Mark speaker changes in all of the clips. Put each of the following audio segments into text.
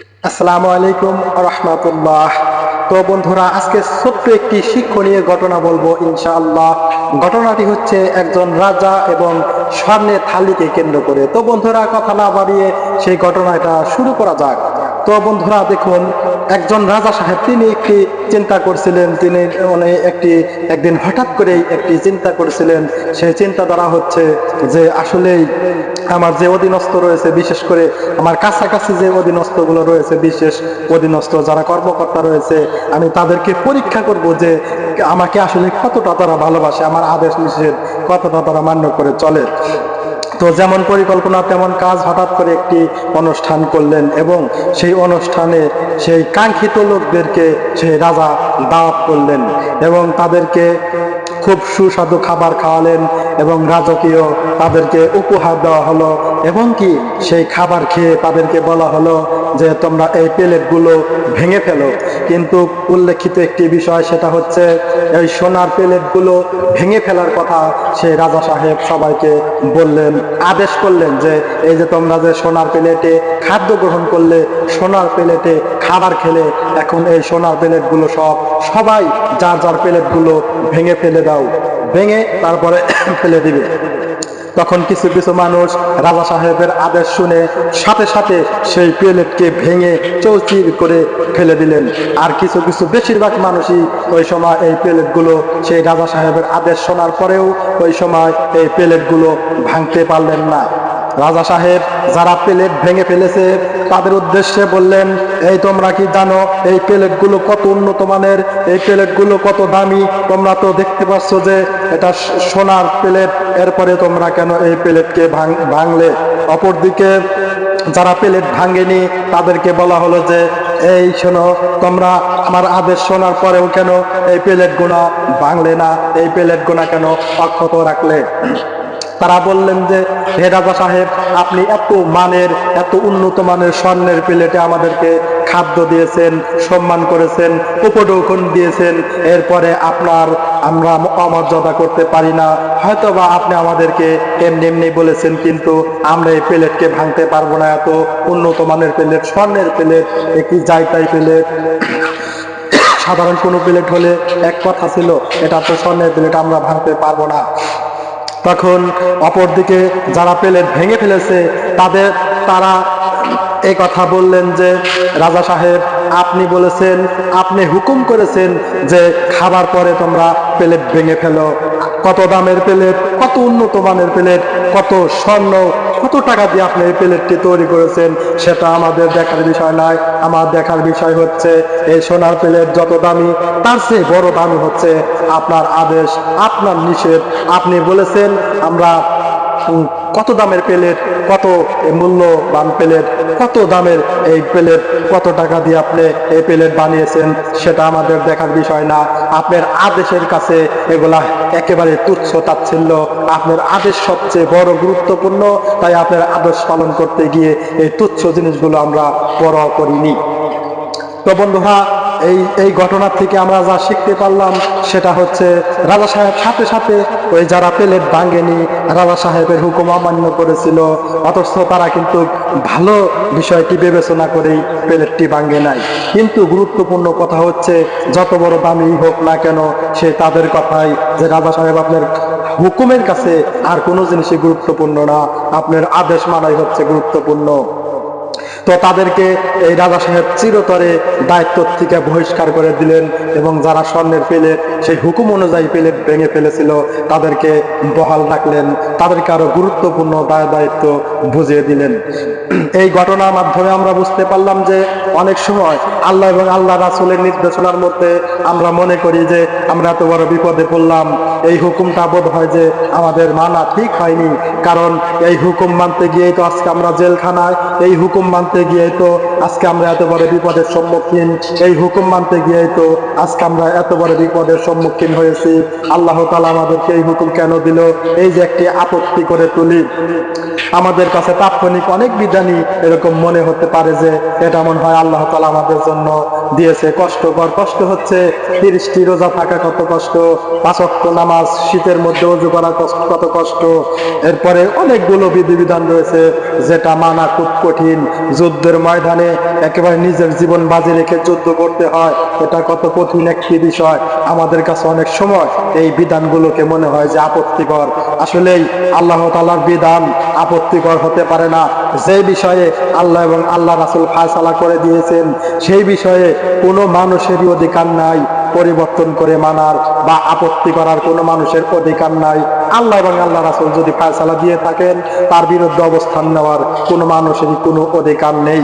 Speaker 1: আসসালামু আলাইকুম রহমতুল্লাহ। তো বন্ধুরা, আজকে ছোট্ট একটি শিক্ষণীয় ঘটনা বলব ইনশাআল্লাহ। ঘটনাটি হচ্ছে একজন রাজা এবং স্বর্ণের থালিকে কেন্দ্র করে। তো বন্ধুরা, কথা না বাড়িয়ে সেই ঘটনাটা শুরু করা যাক। তো বন্ধুরা দেখুন, একজন রাজা সাহেব, তিনি একটি চিন্তা করছিলেন, তিনি মানে একটি, একদিন হঠাৎ করেই একটি চিন্তা করেছিলেন। সেই চিন্তা দ্বারা হচ্ছে যে আসলেই আমার যে অধীনস্থ রয়েছে, বিশেষ করে আমার কাছাকাছি যে অধীনস্থগুলো রয়েছে, বিশেষ অধীনস্থ যারা কর্মকর্তা রয়েছে, আমি তাদেরকে পরীক্ষা করব যে আমাকে আসলে কতটা তারা ভালোবাসে, আমার আদেশ নিষেধ কতটা তারা মান্য করে চলে। তো যেমন পরিকল্পনা, তেমন কাজ হঠাৎ করে একটি অনুষ্ঠান করলেন এবং সেই অনুষ্ঠানে সেই কাঙ্ক্ষিত লোকদেরকে সেই রাজা দাওয়াত করলেন এবং তাদেরকে খুব সুস্বাদু খাবার খাওয়ালেন এবং রাজকীয় তাদেরকে উপহার দেওয়া হলো। এবং কি সেই খাবার খেয়ে তাদেরকে বলা হলো যে, তোমরা এই প্লেটগুলো ভেঙে ফেলো। কিন্তু উল্লেখিত একটি বিষয় সেটা হচ্ছে, এই সোনার প্লেটগুলো ভেঙে ফেলার কথা সেই রাজা সাহেব সবাইকে বললেন, আদেশ করলেন যে, এই যে তোমরা যে সোনার প্লেটে খাদ্য গ্রহণ করলে, সোনার প্লেটে খাবার খেলে এখন এই সোনার প্লেটগুলো সব, সবাই যার যার প্লেটগুলো ভেঙে ফেলে দাও। ভেঙে তারপরে ফেলে দিবে। তখন কিছু কিছু মানুষ রাজা সাহেবের আদেশ শুনে সাথে সাথে সেই প্লেটকে ভেঙে চৌচির করে ফেলে দিলেন। আর কিছু কিছু বেশিরভাগ মানুষই ওই সময় এই প্লেটগুলো সেই রাজা সাহেবের আদেশ শোনার পরেও ওই সময় এই প্লেটগুলো ভাঙতে পারলেন না। রাজা সাহেব যারা প্লেট ভেঙে ফেলেছে, তাদের উদ্দেশ্যে বললেন, এই তোমরা কি জানো, এই প্লেটগুলো কত উন্নত মানের? এই প্লেটগুলো কত দামি? তোমরা তো দেখতে পাচ্ছ যে এটা সোনার প্লেট। এরপরে তোমরা কেন এই প্লেটকে ভাঙ- ভাঙলে? অপরদিকে যারা প্লেট ভাঙেনি, তাদেরকে বলা হলো যে, এই শোনো, তোমরা আমার আদেশ শোনার পরেও কেন এই প্লেট গোনা ভাঙলে না? এই প্লেট গোনা কেন অক্ষত রাখলে? তারা বললেন যে, হে রাজা সাহেব, আপনি এত মানের, এত উন্নত মানের স্বর্ণের প্লেটে আমাদেরকে খাদ্য দিয়েছেন, সম্মান করেছেন, উপঢৌকন দিয়েছেন। এরপরে আপনার আমরা অমর্যাদা করতে পারি না। হয়তোবা আপনি আমাদেরকে এমনি এমনি বলেছেন, কিন্তু আমরা এই প্লেটকে ভাঙতে পারব না। এত উন্নত মানের প্লেট, স্বর্ণের প্লেট, একটি জায়গায় প্লেট। সাধারণ কোনো প্লেট হলে এক কথা ছিল, এটা তো স্বর্ণের প্লেট, আমরা ভাঙতে পারব না। তখন অপরদিকে যারা প্লেট ভেঙে ফেলেছে, তাদের, তারা এই কথা বললেন যে, রাজা সাহেব, আপনি বলেছেন, আপনি হুকুম করেছেন যে খাবার পরে তোমরা প্লেট ভেঙে ফেলো। কত দামের প্লেট, কত উন্নত মানের প্লেট, কত স্বর্ণ কত টাকা দিয়ে আপনি এই প্লেটটি তৈরি করেছেন সেটা আমাদের দেখার বিষয় নয়। আমার দেখার বিষয় হচ্ছে, এই সোনার প্লেট যত দামি, তার চেয়ে বড় দামি হচ্ছে আপনার আদেশ, আপনার নিষেধ। আপনি বলেছেন, আমরা কত দামের প্লেট, কত মূল্যবান প্লেট, কত দামের এই প্লেট, কত টাকা দিয়ে আপনি এই প্লেট বানিয়েছেন, সেটা আমাদের দেখার বিষয় না। আপনার আদেশের কাছে এগুলা একেবারে তুচ্ছ তাচ্ছিল্য। আপনার আদেশ সবচেয়ে বড় গুরুত্বপূর্ণ, তাই আপনার আদেশ পালন করতে গিয়ে এই তুচ্ছ জিনিসগুলো আমরা বড় করিনি। তো বন্ধুরা এই এই ঘটনার থেকে আমরা যা শিখতে পারলাম সেটা হচ্ছে রাজা সাহেব সাথে সাথে ওই যারা প্লেট ভাঙেনি, রাজা সাহেবের হুকুম অমান্য করেছিল, অথচ তারা কিন্তু ভালো বিষয়টি বিবেচনা করেই প্লেটটি ভাঙে নাই। কিন্তু গুরুত্বপূর্ণ কথা হচ্ছে, যত বড় দামি হোক না কেন, সে তাদের কথাই যে রাজা সাহেব আপনার হুকুমের কাছে আর কোনো জিনিসই গুরুত্বপূর্ণ না, আপনার আদেশ মানাই হচ্ছে গুরুত্বপূর্ণ। তো তাদেরকে এই রাজা সাহেব চিরতরে দায়িত্ব থেকে বহিষ্কার করে দিলেন এবং যারা স্বর্ণের প্লেট সেই হুকুম অনুযায়ী প্লেট ভেঙে ফেলেছিল, তাদেরকে বহাল রাখলেন, তাদেরকে আরও গুরুত্বপূর্ণ দায় দায়িত্ব বুঝিয়ে দিলেন। এই ঘটনার মাধ্যমে আমরা বুঝতে পারলাম যে অনেক সময় আল্লাহ এবং আল্লাহ রাসুলের নির্দেশনার মধ্যে আমরা মনে করি যে আমরা এত বড় বিপদে পড়লাম। এই হুকুমটা বোধ হয় যে আমাদের মানা ঠিক হয়নি। কারণ এই হুকুম মানতে গিয়েই তো আজকে আমরা জেলখানায়, এই হুকুম মানতে গিয়ে তো আজকে আমরা এত বড় বিপদের সম্মুখীন, এই হুকুম মানতে গিয়ে তো আজকে আমরা এত বড় বিপদের সম্মুখীন হয়েছি। আল্লাহ তালা আমাদেরকে এই হুকুম কেন দিল? এই যে একটি আপত্তি করে তুলি। আমাদের কাছে তাৎক্ষণিক অনেক বিধানই এরকম মনে হতে পারে যে এটা মনে হয় আল্লাহ তালা আমাদের জন্য দিয়েছে। কষ্টকর কষ্ট হচ্ছে। তিরিশটি রোজা থাকা কত কষ্ট? পাঁচক্ত নামাজ, শীতের মধ্যে উজু করা কত কষ্ট? এরপরে অনেকগুলো বিধিবিধান রয়েছে যেটা মানা খুব কঠিন। যুদ্ধের ময়দানে একেবারে নিজের জীবন বাজি রেখে যুদ্ধ করতে হয়। এটা কত কঠিন একটি বিষয়। আমাদের কাছে অনেক সময় এই বিধানগুলোকে মনে হয় যে আপত্তিকর। আসলেই আল্লাহ তালার বিধান আপত্তিকর হতে পারে না। যে বিষয়ে আল্লাহ এবং আল্লাহ রাসুল ফায়সালা করে দিয়েছেন, সেই বিষয়ে কোনো মানুষেরই অধিকার নাই। পরিবর্তন করে মানার বা আপত্তি করার কোনো মানুষের অধিকার নাই। আল্লাহ এবং আল্লাহ রাসুল যদি ফায়সালা দিয়ে থাকেন, তার বিরুদ্ধে অবস্থান নেওয়ার কোনো মানুষেরই কোনো অধিকার নেই।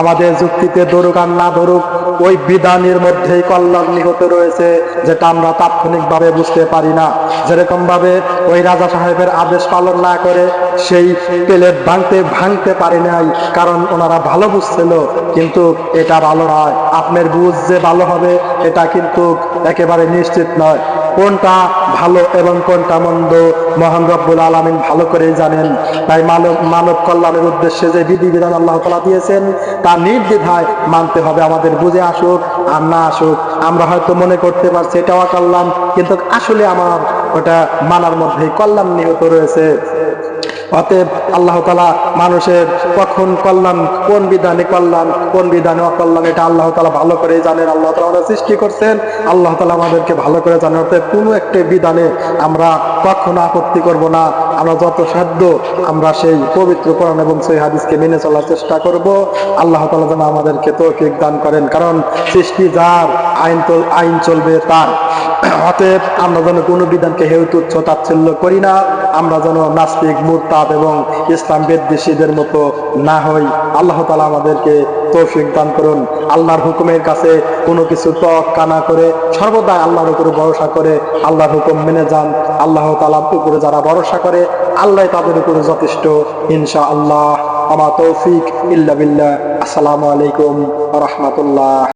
Speaker 1: আমাদের যুক্তিতে ধরুক আর না ধরুক, ওই বিধানের মধ্যেই কল্যাণ নিহত রয়েছে, যেটা আমরা তাৎক্ষণিকভাবে বুঝতে পারি না। যেরকম ভাবে ওই রাজা সাহেবের আদেশ পালন না করে, সেই প্লেট ভাঙতে ভাঙতে পারে নাই, কারণ ওনারা ভালো বুঝছিল, কিন্তু এটা ভালো নয়। আপনার বুঝ যে ভালো হবে, এটা কিন্তু একেবারে নিশ্চিত নয়। কোনটা ভালো এবং কোনটা মন্দ, মহান রব্বুল আলমিন ভালো করেই জানেন। তাই মানব মানব কল্যাণের উদ্দেশ্যে যে বিধিবিধান আল্লাহ তালা দিয়েছেন, তা নির্দ্বিধায় মানতে হবে আমাদের। বুঝে আসুক আর না আসুক, আমরা হয়তো মনে করতে পারছি এটাও কল্যাণ কিন্তু আসলে আমার ওটা মানার মধ্যে কল্যাণ নিহত রয়েছে। অতএব আল্লাহ তালা মানুষের কখন কল্যাণ, কোন বিধানে কল্যাণ, কোন বিধানে অকল্যাণ, এটা আল্লাহ তালা ভালো করে জানেন। আল্লাহ তালা সৃষ্টি করছেন। আল্লাহ তালা আমাদেরকে ভালো করে জানেন। অতএব কোনো একটি বিধানে আমরা কখনো আপত্তি করব না। আমরা যত সাধ্য আমরা সেই পবিত্র কোরআন এবং সেই হাদিসকে মেনে চলার চেষ্টা করব। আল্লাহ তালা যেন আমাদেরকে তৌফিক দান করেন, কারণ সৃষ্টি যার, আইন আইন চলবে তার। অতএব আমরা যেন কোনো বিধানকে হেউ তুচ্ছ তাচ্ছিল্য করি না, আমরা যেন নাস্তিক, মুরতাদ এবং ইসলাম বেদ্বেষীদের মতো না হই। আল্লাহ তালা আমাদেরকে তৌফিক দান করুন। আল্লাহর হুকুমের কাছে কোনো কিছু তক কানা করে সর্বদা আল্লাহর উপরে ভরসা করে, আল্লাহর হুকুম মেনে যান। আল্লাহ তালার উপরে যারা ভরসা করে, আল্লাহ তাদের উপরে যথেষ্ট ইনশা আল্লাহ আমার তৌফিক ইল্লা বিল্লাহ। আসসালামু আলাইকুম রহমতুল্লাহ।